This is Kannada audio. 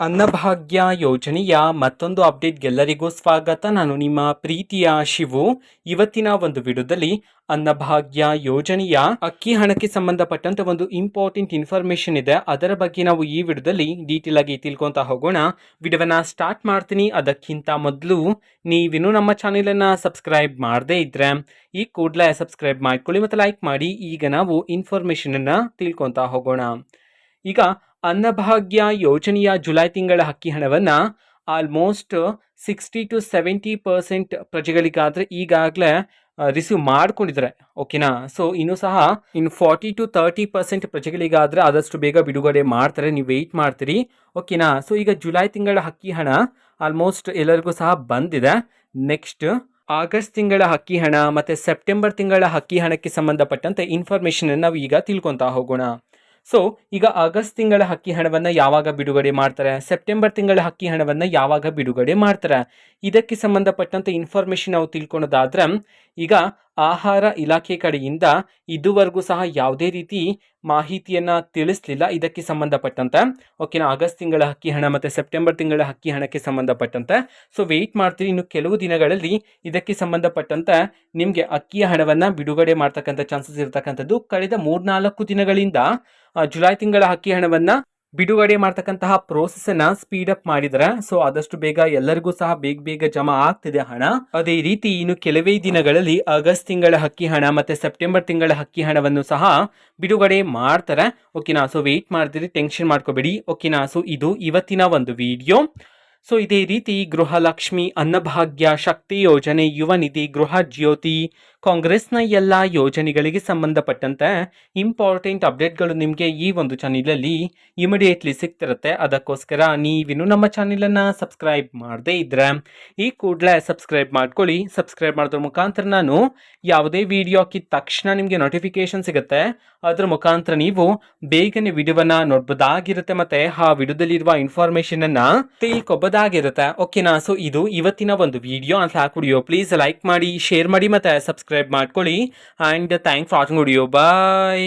ಅನ್ನಭಾಗ್ಯ ಯೋಜನೆಯ ಮತ್ತೊಂದು ಅಪ್ಡೇಟ್ಗೆಲ್ಲರಿಗೂ ಸ್ವಾಗತ. ನಾನು ನಿಮ್ಮ ಪ್ರೀತಿಯ ಶಿವು. ಇವತ್ತಿನ ಒಂದು ವಿಡಿಯೋದಲ್ಲಿ ಅನ್ನಭಾಗ್ಯ ಯೋಜನೆಯ ಅಕ್ಕಿ ಹಣಕ್ಕೆ ಸಂಬಂಧಪಟ್ಟಂತ ಒಂದು ಇಂಪಾರ್ಟೆಂಟ್ ಇನ್ಫಾರ್ಮೇಶನ್ ಇದೆ. ಅದರ ಬಗ್ಗೆ ನಾವು ಈ ವಿಡಿಯೋದಲ್ಲಿ ಡೀಟೇಲ್ ಆಗಿ ತಿಳ್ಕೊಂತ ಹೋಗೋಣ. ವಿಡಿಯೋವನ್ನ ಸ್ಟಾರ್ಟ್ ಮಾಡ್ತೀನಿ. ಅದಕ್ಕಿಂತ ಮೊದಲು ನೀವಿನ್ನೂ ನಮ್ಮ ಚಾನೆಲನ್ನು ಸಬ್ಸ್ಕ್ರೈಬ್ ಮಾಡದೇ ಇದ್ರೆ ಈ ಕೂಡಲೇ ಸಬ್ಸ್ಕ್ರೈಬ್ ಮಾಡ್ಕೊಳ್ಳಿ ಮತ್ತು ಲೈಕ್ ಮಾಡಿ. ಈಗ ನಾವು ಇನ್ಫಾರ್ಮೇಷನನ್ನು ತಿಳ್ಕೊತಾ ಹೋಗೋಣ. ಈಗ ಅನ್ನಭಾಗ್ಯ ಯೋಜನೆಯ ಜುಲೈ ತಿಂಗಳ ಅಕ್ಕಿ ಹಣವನ್ನು almost sixty to seventy percent ಪ್ರಜೆಗಳಿಗಾದರೆ ಈಗಾಗಲೇ ರಿಸೀವ್ ಮಾಡ್ಕೊಂಡಿದ್ದಾರೆ, ಓಕೆನಾ? ಸೊ ಇನ್ನೂ ಸಹ ಇನ್ನು ಫಾರ್ಟಿ ಟು ತರ್ಟಿ ಪರ್ಸೆಂಟ್ ಪ್ರಜೆಗಳಿಗಾದರೆ ಆದಷ್ಟು ಬೇಗ ಬಿಡುಗಡೆ ಮಾಡ್ತಾರೆ, ನೀವು ವೆಯ್ಟ್ ಮಾಡ್ತೀರಿ, ಓಕೆನಾ? ಸೊ ಈಗ ಜುಲೈ ತಿಂಗಳ ಅಕ್ಕಿ ಹಣ ಆಲ್ಮೋಸ್ಟ್ ಎಲ್ಲರಿಗೂ ಸಹ ಬಂದಿದೆ. ನೆಕ್ಸ್ಟ್ ಆಗಸ್ಟ್ ತಿಂಗಳ ಅಕ್ಕಿ ಹಣ ಮತ್ತು ಸೆಪ್ಟೆಂಬರ್ ತಿಂಗಳ ಅಕ್ಕಿ ಹಣಕ್ಕೆ ಸಂಬಂಧಪಟ್ಟಂತೆ ಇನ್ಫಾರ್ಮೇಷನನ್ನು ನಾವು ಈಗ ತಿಳ್ಕೊತಾ ಹೋಗೋಣ. ಸೊ ಈಗ ಆಗಸ್ಟ್ ತಿಂಗಳ ಹಕ್ಕಿ ಹಣವನ್ನು ಯಾವಾಗ ಬಿಡುಗಡೆ ಮಾಡ್ತಾರೆ? ಸೆಪ್ಟೆಂಬರ್ ತಿಂಗಳ ಹಕ್ಕಿ ಹಣವನ್ನು ಯಾವಾಗ ಬಿಡುಗಡೆ ಮಾಡ್ತಾರೆ? ಇದಕ್ಕೆ ಸಂಬಂಧಪಟ್ಟಂತೆ ಇನ್ಫಾರ್ಮೇಷನ್ ನಾವು ತಿಳ್ಕೊಳೋದಾದ್ರೆ ಈಗ ಆಹಾರ ಇಲಾಖೆ ಕಡೆಯಿಂದ ಇದುವರೆಗೂ ಸಹ ಯಾವುದೇ ರೀತಿ ಮಾಹಿತಿಯನ್ನು ತಿಳಿಸ್ಲಿಲ್ಲ. ಇದಕ್ಕೆ ಸಂಬಂಧಪಟ್ಟಂತೆ ಓಕೆನಾ ಆಗಸ್ಟ್ ತಿಂಗಳ ಅಕ್ಕಿ ಹಣ ಮತ್ತು ಸೆಪ್ಟೆಂಬರ್ ತಿಂಗಳ ಅಕ್ಕಿ ಹಣಕ್ಕೆ ಸಂಬಂಧಪಟ್ಟಂತೆ. ಸೊ ವೆಯ್ಟ್ ಮಾಡ್ತೀರಿ ಇನ್ನು ಕೆಲವು ದಿನಗಳಲ್ಲಿ ಇದಕ್ಕೆ ಸಂಬಂಧಪಟ್ಟಂತೆ ನಿಮಗೆ ಅಕ್ಕಿಯ ಹಣವನ್ನು ಬಿಡುಗಡೆ ಮಾಡ್ತಕ್ಕಂಥ ಚಾನ್ಸಸ್ ಇರತಕ್ಕಂಥದ್ದು ಕಳೆದ ಮೂರ್ನಾಲ್ಕು ದಿನಗಳಿಂದ ಜುಲೈ ತಿಂಗಳ ಅಕ್ಕಿ ಹಣವನ್ನು ಬಿಡುಗಡೆ ಮಾಡ್ತಕ್ಕಂತಹ ಪ್ರೋಸೆಸ್ ಸ್ಪೀಡ್ ಅಪ್ ಮಾಡಿದರೆ ಸೊ ಆದಷ್ಟು ಬೇಗ ಎಲ್ಲರಿಗೂ ಸಹ ಬೇಗ ಬೇಗ ಜಮಾ ಆಗ್ತಿದೆ ಹಣ. ಅದೇ ರೀತಿ ಇನ್ನು ಕೆಲವೇ ದಿನಗಳಲ್ಲಿ ಆಗಸ್ಟ್ ತಿಂಗಳ ಹಕ್ಕಿ ಹಣ ಮತ್ತೆ ಸೆಪ್ಟೆಂಬರ್ ತಿಂಗಳ ಹಕ್ಕಿ ಹಣವನ್ನು ಸಹ ಬಿಡುಗಡೆ ಮಾಡ್ತಾರೆ. ಓಕೆನಾ ಸೊ ವೆಯ್ಟ್ ಮಾಡ್ತೀರಿ ಟೆನ್ಷನ್ ಮಾಡ್ಕೋಬೇಡಿ. ಓಕೆನಾ ಸೊ ಇದು ಇವತ್ತಿನ ಒಂದು ವಿಡಿಯೋ ಸೊ ಇದೇ ರೀತಿ ಗೃಹಲಕ್ಷ್ಮಿ ಅನ್ನಭಾಗ್ಯ ಶಕ್ತಿ ಯೋಜನೆ ಯುವ ನಿಧಿ ಗೃಹ ಜ್ಯೋತಿ ಕಾಂಗ್ರೆಸ್ನ ಎಲ್ಲ ಯೋಜನೆಗಳಿಗೆ ಸಂಬಂಧಪಟ್ಟಂತೆ ಇಂಪಾರ್ಟೆಂಟ್ ಅಪ್ಡೇಟ್ಗಳು ನಿಮಗೆ ಈ ಒಂದು ಚಾನಲಲ್ಲಿ ಇಮಿಡಿಯೇಟ್ಲಿ ಸಿಗ್ತಿರುತ್ತೆ. ಅದಕ್ಕೋಸ್ಕರ ನೀವಿನ್ನು ನಮ್ಮ ಚಾನಲನ್ನು ಸಬ್ಸ್ಕ್ರೈಬ್ ಮಾಡದೇ ಇದ್ರೆ ಈ ಕೂಡಲೇ ಸಬ್ಸ್ಕ್ರೈಬ್ ಮಾಡ್ಕೊಳ್ಳಿ. ಸಬ್ಸ್ಕ್ರೈಬ್ ಮಾಡಿದ್ರ ಮುಖಾಂತರ ನಾನು ಯಾವುದೇ ವಿಡಿಯೋ ಹಾಕಿದ ತಕ್ಷಣ ನಿಮಗೆ ನೋಟಿಫಿಕೇಶನ್ ಸಿಗುತ್ತೆ. ಅದರ ಮುಖಾಂತರ ನೀವು ಬೇಗನೆ ವಿಡಿಯೋವನ್ನು ನೋಡ್ಬೋದಾಗಿರುತ್ತೆ ಮತ್ತೆ ಆ ವಿಡಿಯೋದಲ್ಲಿರುವ ಇನ್ಫಾರ್ಮೇಶನ್ ಅನ್ನ ತಿಳ್ಕೊಬೋದಾಗಿರುತ್ತೆ ಓಕೆನಾ ಸೊ ಇದು ಇವತ್ತಿನ ಒಂದು ವಿಡಿಯೋ ಅಂತ ಹಾಕಿಬಿಡಿಯೋ. ಪ್ಲೀಸ್ ಲೈಕ್ ಮಾಡಿ ಶೇರ್ ಮಾಡಿ ಮತ್ತೆ ಸಬ್ಸ್ಕ್ರೈಬ್ ಮಾಡ್ಕೊಳ್ಳಿ and thanks for watching video bye